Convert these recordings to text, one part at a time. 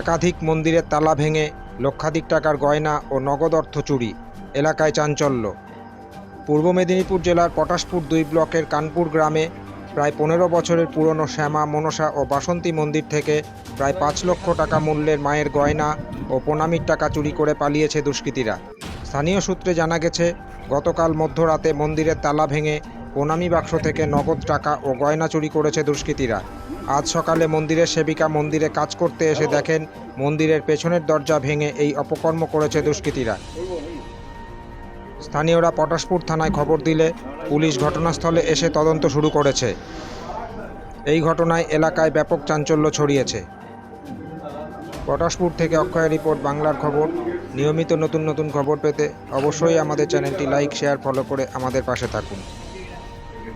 একাধিক মন্দিরের তালা ভেঙে লক্ষাধিক টাকার গয়না ও নগদ অর্থ চুরি, এলাকায় চাঞ্চল্য। পূর্ব মেদিনীপুর জেলার পটাশপুর দুই ব্লকের কানপুর গ্রামে প্রায় পনেরো বছরের পুরনো শ্যামা, মনসা ও বাসন্তী মন্দির থেকে প্রায় পাঁচ লক্ষ টাকা মূল্যের মায়ের গয়না ও প্রণামীর টাকা চুরি করে পালিয়েছে দুষ্কৃতীরা। স্থানীয় সূত্রে জানা গেছে, গতকাল মধ্যরাতে মন্দিরের তালা ভেঙে প্রণামী বাক্স থেকে নগদ টাকা ও গয়না চুরি করেছে দুষ্কৃতীরা। আজ সকালে মন্দিরের সেবিকা মন্দিরে কাজ করতে এসে দেখেন মন্দিরের পেছনের দরজা ভেঙে এই অপকর্ম করেছে দুষ্কৃতীরা। স্থানীয়রা পটাশপুর থানায় খবর দিলে পুলিশ ঘটনাস্থলে এসে তদন্ত শুরু করেছে। এই ঘটনায় এলাকায় ব্যাপক চাঞ্চল্য ছড়িয়েছে। পটাশপুর থেকে অক্ষয় রিপোর্ট, বাংলার খবর। নিয়মিত নতুন নতুন খবর পেতে অবশ্যই আমাদের চ্যানেলটি লাইক, শেয়ার, ফলো করে আমাদের পাশে থাকুন।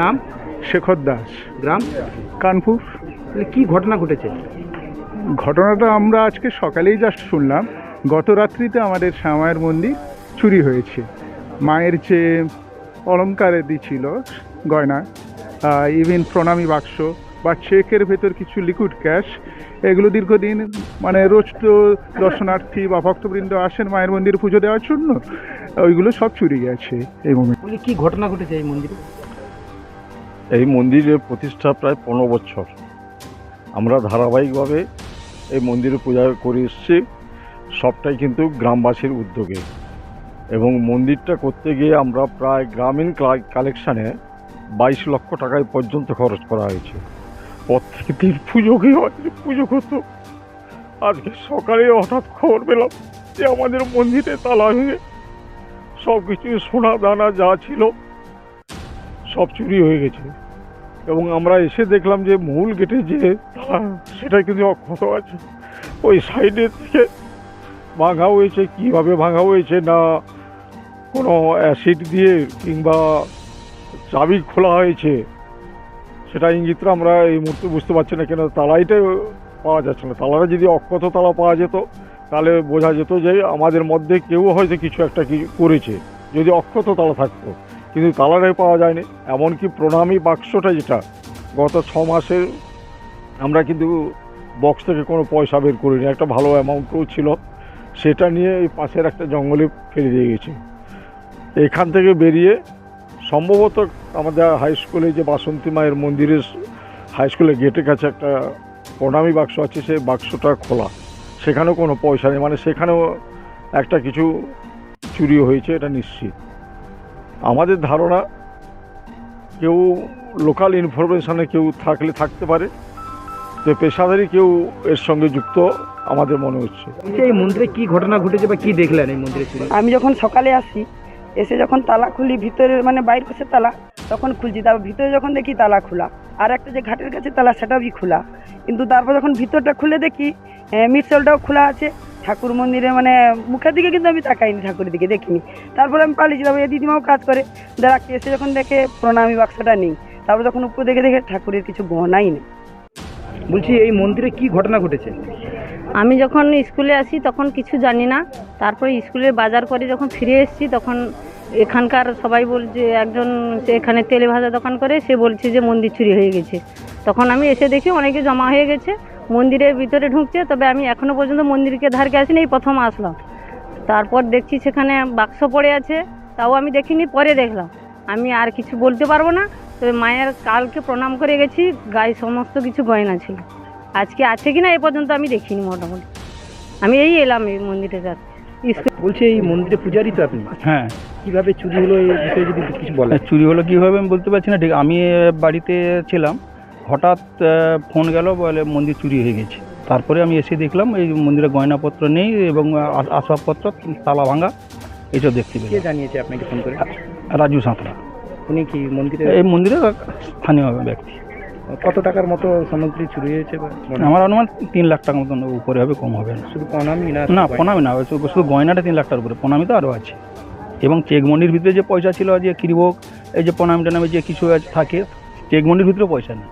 নাম? শেখর দাস। গ্রাম? কানপুর। কি ঘটনা ঘটেছে? ঘটনাটা আমরা আজকে সকালেই জাস্ট শুনলাম। গত রাত্রিতে আমাদের শ্যামায়ের মন্দির চুরি হয়েছে। মায়ের যে অলঙ্কারে ছিল গয়না ইভেন প্রণামী বাক্স বা চেকের ভেতর কিছু লিকুইড ক্যাশ এগুলো দীর্ঘদিন মানে রোজ তো দর্শনার্থী বা ভক্তবৃন্দ আসেন মায়ের মন্দিরে পুজো দেওয়ার জন্য। ওইগুলো সব চুরি গেছে এই বলি কি ঘটনা ঘটেছে এই মন্দিরে? এই মন্দিরের প্রতিষ্ঠা প্রায় পনেরো বছর। আমরা ধারাবাহিকভাবে এই মন্দিরে পূজা করে এসেছি। সবটাই কিন্তু গ্রামবাসীর উদ্যোগে। এবং মন্দিরটা করতে গিয়ে আমরা প্রায় গ্রামীণ কালেকশানে বাইশ লক্ষ টাকায় পর্যন্ত খরচ করা হয়েছে। প্রত্যেক দিন পুজোকে হয়তো পুজো করতো। আজকে সকালে হঠাৎ খবর পেলাম যে আমাদের মন্দিরে তালা ভেঙে সব কিছু সোনা দানা যা ছিল সব চুরি হয়ে গেছে। এবং আমরা এসে দেখলাম যে মূল গেটে যে সেটা কিন্তু অক্ষত আছে। ওই সাইডের থেকে ভাঙা হয়েছে, কীভাবে ভাঙা হয়েছে না কোনো অ্যাসিড দিয়ে কিংবা চাবি খোলা হয়েছে, সেটা ইঙ্গিতটা আমরা এই মুহূর্তে বুঝতে পারছি না কেন, তালাইটাই পাওয়া যাচ্ছে না। তালাটা যদি অক্ষত তালা পাওয়া যেত তাহলে বোঝা যেত যে আমাদের মধ্যে কেউ হয়তো কিছু একটা করেছে। যদি অক্ষত তালা থাকতো, কিন্তু তালাটাই পাওয়া যায়নি। এমনকি প্রণামী বাক্সটা যেটা, গত ছ মাসের আমরা কিন্তু বক্স থেকে কোনো পয়সা বের করিনি। একটা ভালো অ্যামাউন্টও ছিল। সেটা নিয়ে এই পাশের একটা জঙ্গলে ফেলে দিয়ে গেছে। এখান থেকে বেরিয়ে সম্ভবত আমাদের হাই স্কুলে যে বাসন্তী মায়ের মন্দিরের হাই স্কুলের গেটের কাছে একটা প্রণামী বাক্স আছে, সেই বাক্সটা খোলা। সেখানেও কোনো পয়সা নেই। মানে সেখানেও একটা কিছু চুরি হয়েছে এটা নিশ্চিত। আমাদের ধারণা কেউ লোকাল ইনফরমেশনে কেউ থাকলে থাকতে পারে যে পেশাদারি কেউ এর সঙ্গে যুক্ত আমাদের মনে হচ্ছে। এই মন্দিরে কি ঘটনা ঘটেছে বা কি দেখলেন এই মন্দিরে আমি যখন সকালে আসি এসে যখন তালা খুলি ভিতরে মানে বাইর পাশে তালা তখন খুলছি। তারপর ভিতরে যখন দেখি তালা খোলা। আর একটা যে ঘাটের কাছে তালা সেটাও কি খোলা? কিন্তু তারপর যখন ভিতরটা খুলে দেখি মিটসলটাও খোলা আছে। ঠাকুর মন্দিরে মানে মুখের দিকে কিন্তু আমি তাকাইনি ঠাকুরের দিকে দেখিনি। তারপর আমি পালিয়েছি তারপর এই দিদিমাও কাজ করে। যারা এসে যখন দেখে প্রণামী বাক্সটা নেই তারপর যখন উপর দেখে দেখে ঠাকুরের কিছু গহনাই নেই। বলছি এই মন্দিরে কি ঘটনা ঘটেছে? আমি যখন স্কুলে আসি তখন কিছু জানি না। তারপরে স্কুলে বাজার করে যখন ফিরে এসেছি তখন এখানকার সবাই বলছে একজন এখানে তেলে ভাজা দোকান করে, সে বলছে যে মন্দির চুরি হয়ে গেছে। তখন আমি এসে দেখি অনেকে জমা হয়ে গেছে, মন্দিরের ভিতরে ঢুকছে, তবে আমি এখনও পর্যন্ত মন্দিরকে ধারকে আসিনি, এই প্রথম আসলাম। তারপর দেখছি সেখানে বাক্স পড়ে আছে, তাও আমি দেখিনি, পরে দেখলাম। আমি আর কিছু বলতে পারব না, তবে মায়ের কালকে প্রণাম করে গেছি, গায়ে সমস্ত কিছু গয়না ছিল। আজকে আছে কি না এ পর্যন্ত আমি দেখিনি মোটামুটি। আমি এই এলাম এই মন্দিরে যাচ্ছি বলছি এই মন্দিরে পূজারি তো আপনি। হ্যাঁ। কীভাবে চুরি হলো এই বিষয়ে যদি কিছু বলেন। চুরি হলো কীভাবে আমি বলতে পারছি না ঠিক আমি বাড়িতে ছিলাম হঠাৎ ফোন গেল বলে মন্দির চুরি হয়ে গেছে। তারপরে আমি এসে দেখলাম এই মন্দিরে গয়নাপত্র নেই এবং আসবাবপত্র তালা ভাঙা এইসব দেখতে কে পেলাম জানিয়েছে আপনাকে ফোন করে? রাজু সাঁতরা। উনি কি মন্দিরে এই মন্দিরের স্থানীয় ব্যক্তি। কত টাকার মতো সামগ্রী চুরি হয়েছে আমার অনুমান তিন লাখ টাকার মতন উপরে হবে কম হবে না। শুধু প্রণামী না? না প্রণামী না শুধু গয়নাটা তিন লাখ টাকার উপরে প্রণামী তো আরও আছে। এবং চেকমন্ডির ভিতরে যে পয়সা ছিল যে কিরিবক এই যে প্রণামী নামে যে কিছু আছে থাকে চেকমন্ডির ভিতরে পয়সা নেই।